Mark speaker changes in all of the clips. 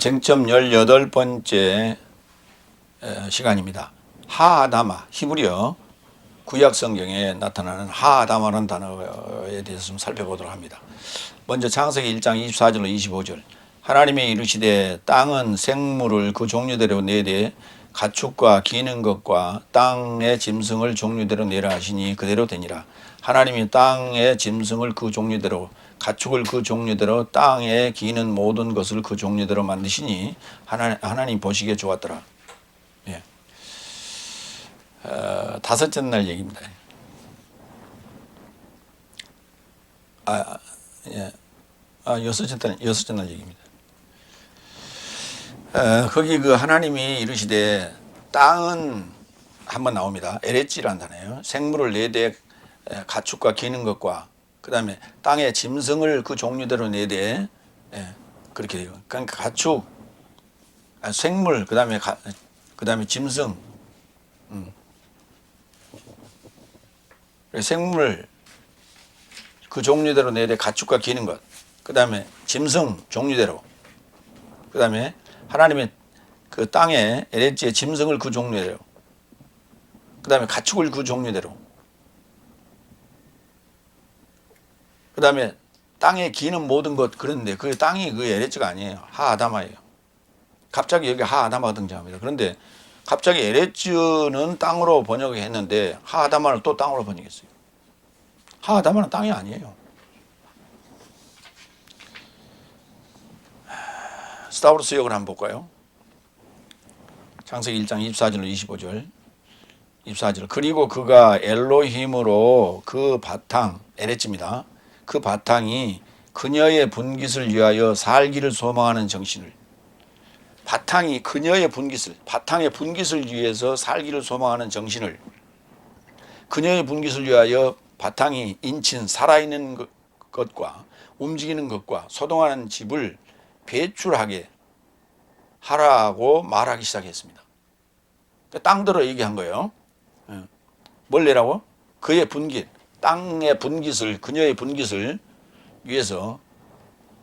Speaker 1: 쟁점 18번째 시간입니다. 하아다마, 히브리어 구약 성경에 나타나는 하아다마라는 단어에 대해서 좀 살펴보도록 합니다. 먼저 창세기 1장 24절로 25절. 하나님의 이르시되 땅은 생물을 그 종류대로 내되 가축과 기는 것과 땅의 짐승을 종류대로 내라 하시니 그대로 되니라. 하나님이 땅의 짐승을 그 종류대로 가축을 그 종류대로 땅에 기는 모든 것을 그 종류대로 만드시니 하나님, 하나님 보시기에 좋았더라. 예. 어, 다섯째 날 얘기입니다. 아, 예. 아, 여섯째 날, 여섯째 날 얘기입니다. 어, 거기 그 하나님이 이르시되 땅은 한번 나옵니다. 에레찌란 단어요 생물을 네대 가축과 기는 것과 그 다음에 땅에 짐승을 그 종류대로 네대 예, 그렇게 돼요. 그러니까 가축, 아, 생물, 그 다음에 그 다음에 짐승, 음. 생물 그 종류대로 네대 가축과 기는 것, 그 다음에 짐승 종류대로, 그 다음에 하나님의 그 땅에 에레지의 짐승을 그 종류대로, 그 다음에 가축을 그 종류대로. 그 다음에 땅에 기는 모든 것 그런데 그 땅이 그 에레츠가 아니에요. 하아다마예요. 갑자기 여기 하아다마가 등장합니다. 그런데 갑자기 에레츠는 땅으로 번역했는데 하아다마를 또 땅으로 번역했어요. 하아다마는 땅이 아니에요. 스타브루스 역을 한번 볼까요? 창세기 1장 24절로 25절 24절 그리고 그가 엘로힘으로 그 바탕 에레츠입니다. 그 바탕이 그녀의 분깃을 위하여 살기를 소망하는 정신을 바탕이 그녀의 분깃을 바탕의 분깃을 위해서 살기를 소망하는 정신을 그녀의 분깃을 위하여 바탕이 인친 살아있는 것과 움직이는 것과 소동하는 집을 배출하게 하라고 말하기 시작했습니다. 땅들어 얘기한 거예요. 예. 뭘 내라고? 그의 분깃, 땅의 분깃을 그녀의 분깃을 위해서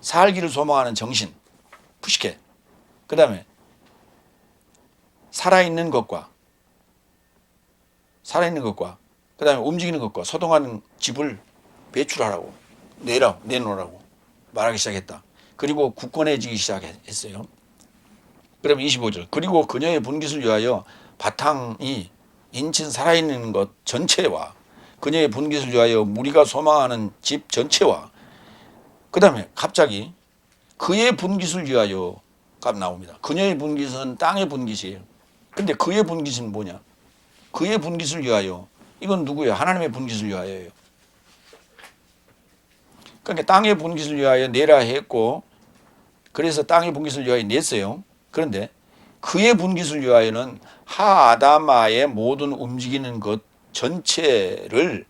Speaker 1: 살기를 소망하는 정신 푸시케 그 다음에 살아있는 것과 살아있는 것과 그 다음에 움직이는 것과 소동하는 집을 배출하라고 내라 내놓으라고 말하기 시작했다. 그리고 굳건해지기 시작했어요. 그럼 25절 그리고 그녀의 분깃을 위하여 바탕이 인친 살아있는 것 전체와 그녀의 분깃을 위하여 우리가 소망하는 집 전체와 그 다음에 갑자기 그의 분깃을 위하여 값 나옵니다. 그녀의 분깃은 땅의 분깃이에요. 근데 그의 분깃은 뭐냐? 그의 분깃을 위하여 이건 누구예요? 하나님의 분깃을 위하여예요. 그러니까 땅의 분깃을 위하여 내라 했고 그래서 땅의 분깃을 위하여 냈어요. 그런데 그의 분깃을 위하여는 하아다마의 모든 움직이는 것 전체를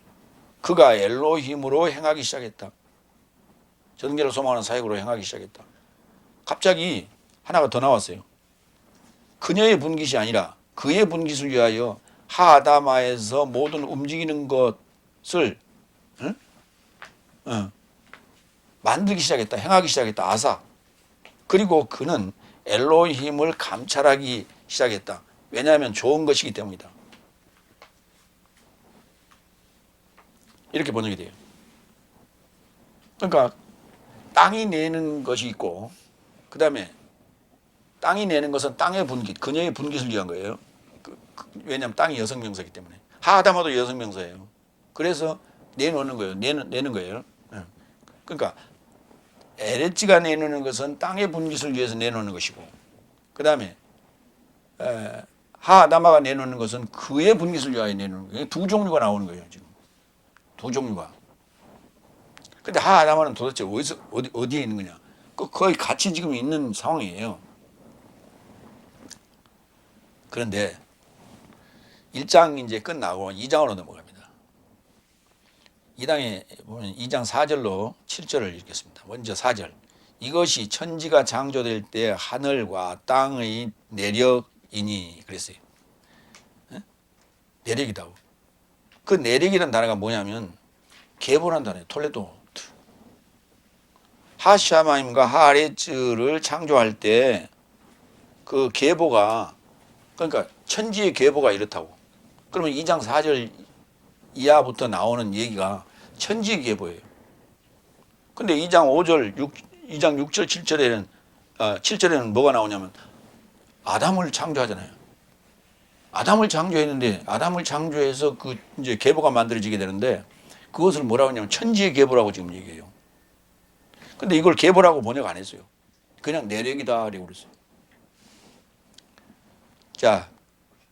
Speaker 1: 그가 엘로힘으로 행하기 시작했다. 전개를 소망하는 사역으로 행하기 시작했다. 갑자기 하나가 더 나왔어요. 그녀의 분깃이 아니라 그의 분깃을 위하여 하다마에서 모든 움직이는 것을 응? 응. 어, 만들기 시작했다. 행하기 시작했다. 아사. 그리고 그는 엘로힘을 감찰하기 시작했다. 왜냐하면 좋은 것이기 때문이다. 이렇게 번역이 돼요. 그러니까 땅이 내는 것이 있고 그 다음에 땅이 내는 것은 땅의 분깃, 그녀의 분깃을 위한 거예요. 그, 그, 왜냐하면 땅이 여성 명사이기 때문에 하다마도 여성 명사예요. 그래서 내놓는 거예요. 내는, 내는 거예요. 예. 그러니까 에레치가 내놓는 것은 땅의 분깃을 위해서 내놓는 것이고 그 다음에 하다마가 내놓는 것은 그의 분깃을 위하여 내놓는 거예요. 두 종류가 나오는 거예요. 지금. 두 종류가. 근데 하아담아 도대체 어디서, 어디, 어디에 있는 거냐? 그 거의 같이 지금 있는 상황이에요. 그런데 1장 이제 끝나고 2장으로 넘어갑니다. 2장에 보면 2장 4절로 7절을 읽겠습니다. 먼저 4절. 이것이 천지가 창조될 때 하늘과 땅의 내력이니 그랬어요. 내력이다고. 그 내력이란 단어가 뭐냐면 계보란 단어 톨레도. 하샤마임과 하아레츠를 창조할 때 그 계보가 그러니까 천지의 계보가 이렇다고. 그러면 2장 4절 이하부터 나오는 얘기가 천지의 계보예요. 근데 2장 5절 6 2장 6절 7절에는 아, 7절에는 뭐가 나오냐면 아담을 창조하잖아요. 아담을 창조했는데 아담을 창조해서 그 이제 계보가 만들어지게 되는데 그것을 뭐라고 하냐면 천지의 계보라고 지금 얘기해요. 근데 이걸 계보라고 번역 안 했어요. 그냥 내력이다 라고 그랬어요. 자,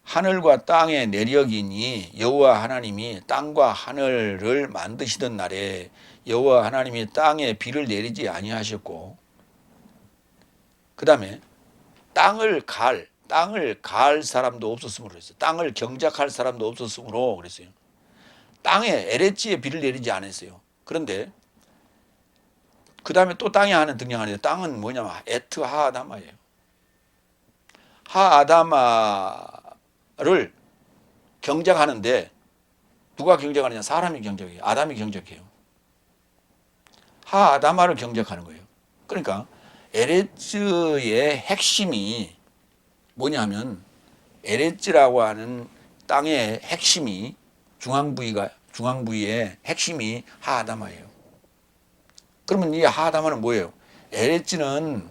Speaker 1: 하늘과 땅의 내력이니 여호와 하나님이 땅과 하늘을 만드시던 날에 여호와 하나님이 땅에 비를 내리지 아니하셨고 그다음에 땅을 갈 땅을 갈 사람도 없었으므로 그랬어요. 땅을 경작할 사람도 없었으므로 그랬어요. 땅에 에레지에 비를 내리지 않았어요. 그런데 그 다음에 또 땅에 하는 등장하는데 땅은 뭐냐면 에트 하아다마예요. 하아다마를 경작하는데 누가 경작하느냐? 사람이 경작해요. 아담이 경작해요. 하아다마를 경작하는 거예요. 그러니까 에레즈의 핵심이 뭐냐면 LH라고 하는 땅의 핵심이 중앙 부위가 중앙 부위의 핵심이 하아다마예요. 그러면 이 하아다마는 뭐예요? LH는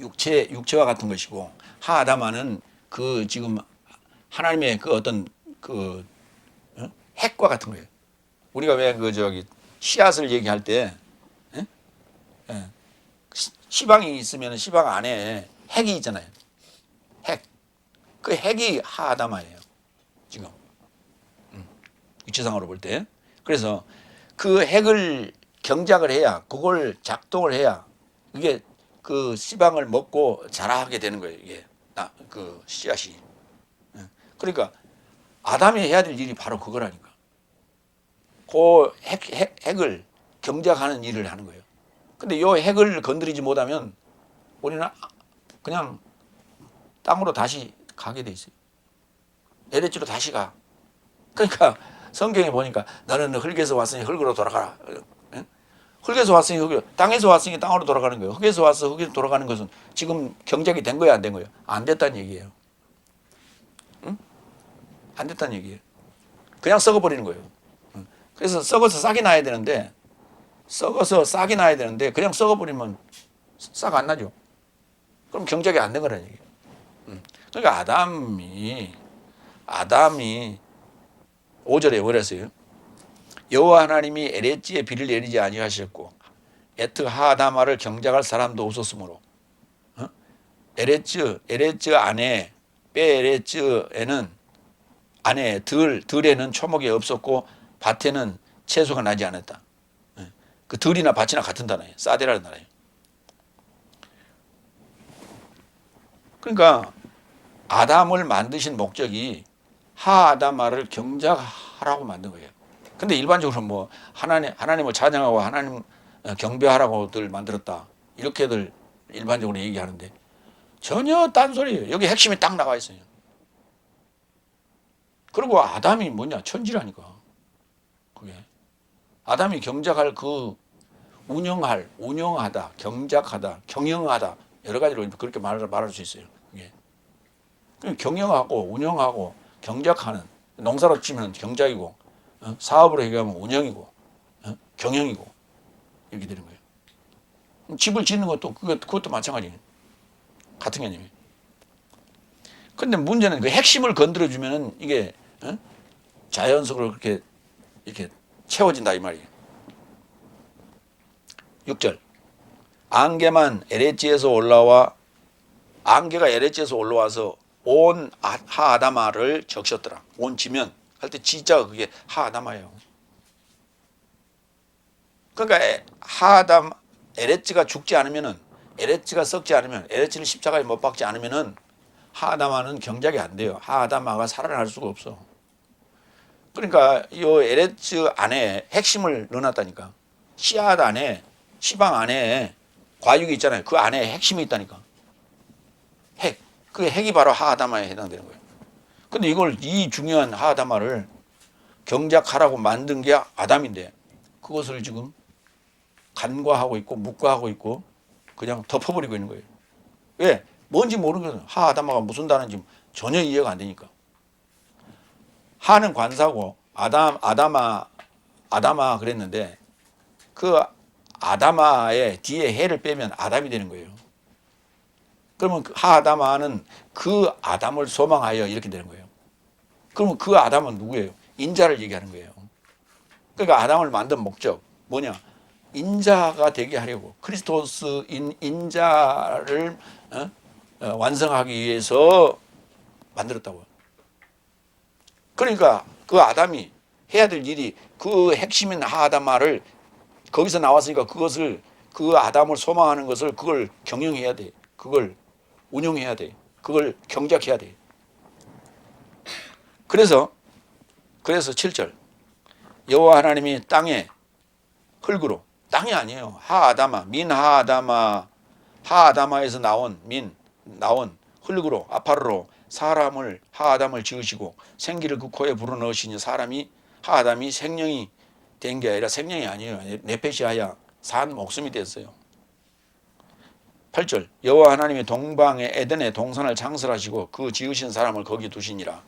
Speaker 1: 육체 육체와 같은 것이고 하아다마는 그 지금 하나님의 그 어떤 그 어? 핵과 같은 거예요. 우리가 왜 그 저기 씨앗을 얘기할 때 에? 예? 에. 예. 시방이 있으면 시방 안에 핵이 있잖아요. 그 핵이 하다마예요. 지금 음, 유치상으로 볼 때. 그래서 그 핵을 경작을 해야 그걸 작동을 해야 이게 그 씨방을 먹고 자라게 되는 거예요. 이게 나, 그 씨앗이. 예. 그러니까 아담이 해야 될 일이 바로 그거라니까. 그 핵, 핵, 핵을 경작하는 일을 하는 거예요. 근데 요 핵을 건드리지 못하면 우리는 아, 그냥 땅으로 다시 가게 돼 있어요. 에레치로 다시 가. 그러니까 성경에 보니까 나는 흙에서 왔으니 흙으로 돌아가라. 예? 흙에서 왔으니 흙으로, 땅에서 왔으니 땅으로 돌아가는 거예요. 흙에서 와서 흙으로 돌아가는 것은 지금 경작이 된 거예요, 안 된 거예요? 안 됐다는 얘기예요. 응? 안 됐다는 얘기예요. 그냥 썩어버리는 거예요. 그래서 썩어서 싹이 나야 되는데, 썩어서 싹이 나야 되는데, 그냥 썩어버리면 싹 안 나죠. 그럼 경작이 안 된 거라는 얘기예요. 그러니까 아담이 아담이 5절에 뭐랬어요? 여호와 하나님이 에레지에 비를 내리지 아니하셨고 에트 하다마를 경작할 사람도 없었으므로 어? 에레츠 에레츠 안에 빼 에레츠에는 안에 들 들에는 초목이 없었고 밭에는 채소가 나지 않았다. 예. 그 들이나 밭이나 같은 단어예요. 사데라는 단어예요. 그러니까 아담을 만드신 목적이 하아담아를 경작하라고 만든 거예요. 근데 일반적으로 뭐 하나님 하나님을 찬양하고 하나님 어, 경배하라고들 만들었다. 이렇게들 일반적으로 얘기하는데 전혀 딴소리예요. 여기 핵심이 딱 나와 있어요. 그리고 아담이 뭐냐? 천지라니까. 그게 아담이 경작할 그 운영할, 운영하다, 경작하다, 경영하다 여러 가지로 그렇게 말할, 말할 수 있어요. 그게. 경영하고 운영하고 경작하는 농사로 치면 경작이고 어? 사업으로 얘기하면 운영이고 어? 경영이고 이렇게 되는 거예요. 집을 짓는 것도 그것, 도 마찬가지예요. 같은 개념이에요. 근데 문제는 그 핵심을 건드려주면 이게 어? 자연적으로 그렇게 이렇게 채워진다 이 말이에요. 6절 안개만 LH에서 올라와 안개가 LH에서 올라와서 온 아, 하아다마를 적셨더라. 온 지면 할때 지자가 그게 하아다마예요. 그러니까 하아담 에레츠가 죽지 않으면은 에레츠가 썩지 않으면 에레츠를 십자가에 못 박지 않으면은 하아다마는 경작이 안 돼요. 하아다마가 살아날 수가 없어. 그러니까 이 에레츠 안에 핵심을 넣어놨다니까. 씨앗 안에 시방 안에 과육이 있잖아요. 그 안에 핵심이 있다니까. 그 핵이 바로 하아다마에 해당되는 거예요. 근데 이걸 이 중요한 하아다마를 경작하라고 만든 게 아담인데 그것을 지금 간과하고 있고 묵과하고 있고 그냥 덮어버리고 있는 거예요. 왜? 뭔지 모르거든. 하아다마가 무슨 단어인지 전혀 이해가 안 되니까. 하는 관사고 아담 아담아 아담아 그랬는데 그 아담아의 뒤에 해를 빼면 아담이 되는 거예요. 그러면 하아담아는 그, 그 아담을 소망하여 이렇게 되는 거예요. 그러면 그 아담은 누구예요? 인자를 얘기하는 거예요. 그러니까 아담을 만든 목적 뭐냐? 인자가 되게 하려고 크리스토스인 인자를 어? 어, 완성하기 위해서 만들었다고요. 그러니까 그 아담이 해야 될 일이 그 핵심인 하아담아를 거기서 나왔으니까 그것을 그 아담을 소망하는 것을 그걸 경영해야 돼. 그걸 운용해야 돼. 그걸 경작해야 돼. 그래서 그래서 7절 여호와 하나님이 땅에 흙으로 땅이 아니에요. 하아다마 민 하아다마 하아다마에서 나온 민 나온 흙으로 아파르로 사람을 하아담을 지으시고 생기를 그 코에 불어넣으시니 사람이 하아담이 생명이 된 게 아니라 생명이 아니에요. 내페시하야산 네, 네 목숨이 됐어요. 8절 여호와 하나님이 동방의 에덴의 동산을 창설하시고 그 지으신 사람을 거기 두시니라.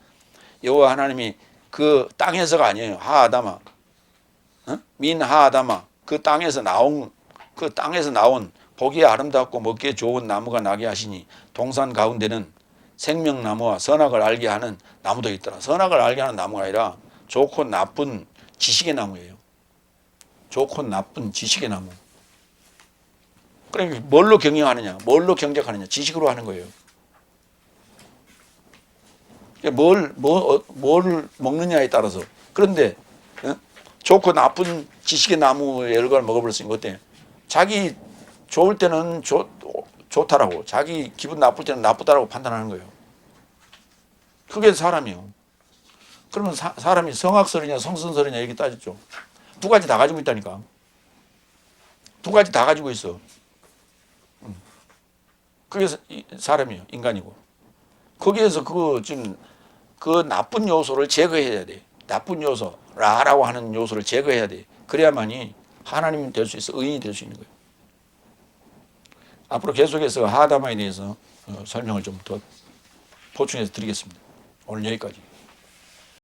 Speaker 1: 여호와 하나님이 그 땅에서가 아니에요. 하아담아. 어? 민하아담아. 그 땅에서 나온 그 땅에서 나온 보기에 아름답고 먹기에 좋은 나무가 나게 하시니 동산 가운데는 생명나무와 선악을 알게 하는 나무도 있더라. 선악을 알게 하는 나무가 아니라 좋고 나쁜 지식의 나무예요. 좋고 나쁜 지식의 나무. 그럼 그러니까 러 뭘로 경영하느냐? 뭘로 경작하느냐? 지식으로 하는 거예요. 그러니까 뭘, 뭐, 어, 뭘 먹느냐에 따라서. 그런데, 어? 좋고 나쁜 지식의 나무 열과를 먹어볼수 있는 것 때문에, 자기 좋을 때는 좋, 좋다라고, 자기 기분 나쁠 때는 나쁘다라고 판단하는 거예요. 그게 사람이요. 그러면 사, 람이 성악설이냐 성선설이냐 이렇게 따지죠. 두 가지 다 가지고 있다니까. 두 가지 다 가지고 있어. 그게 사람이요. 인간이고. 거기에서 그 지금 그 나쁜 요소를 제거해야 돼. 나쁜 요소, 라라고 하는 요소를 제거해야 돼. 그래야만이 하나님이 될 수 있어. 의인이 될 수 있는 거예요. 앞으로 계속해서 하다마에 대해서 어, 설명을 좀 더 보충해서 드리겠습니다. 오늘 여기까지.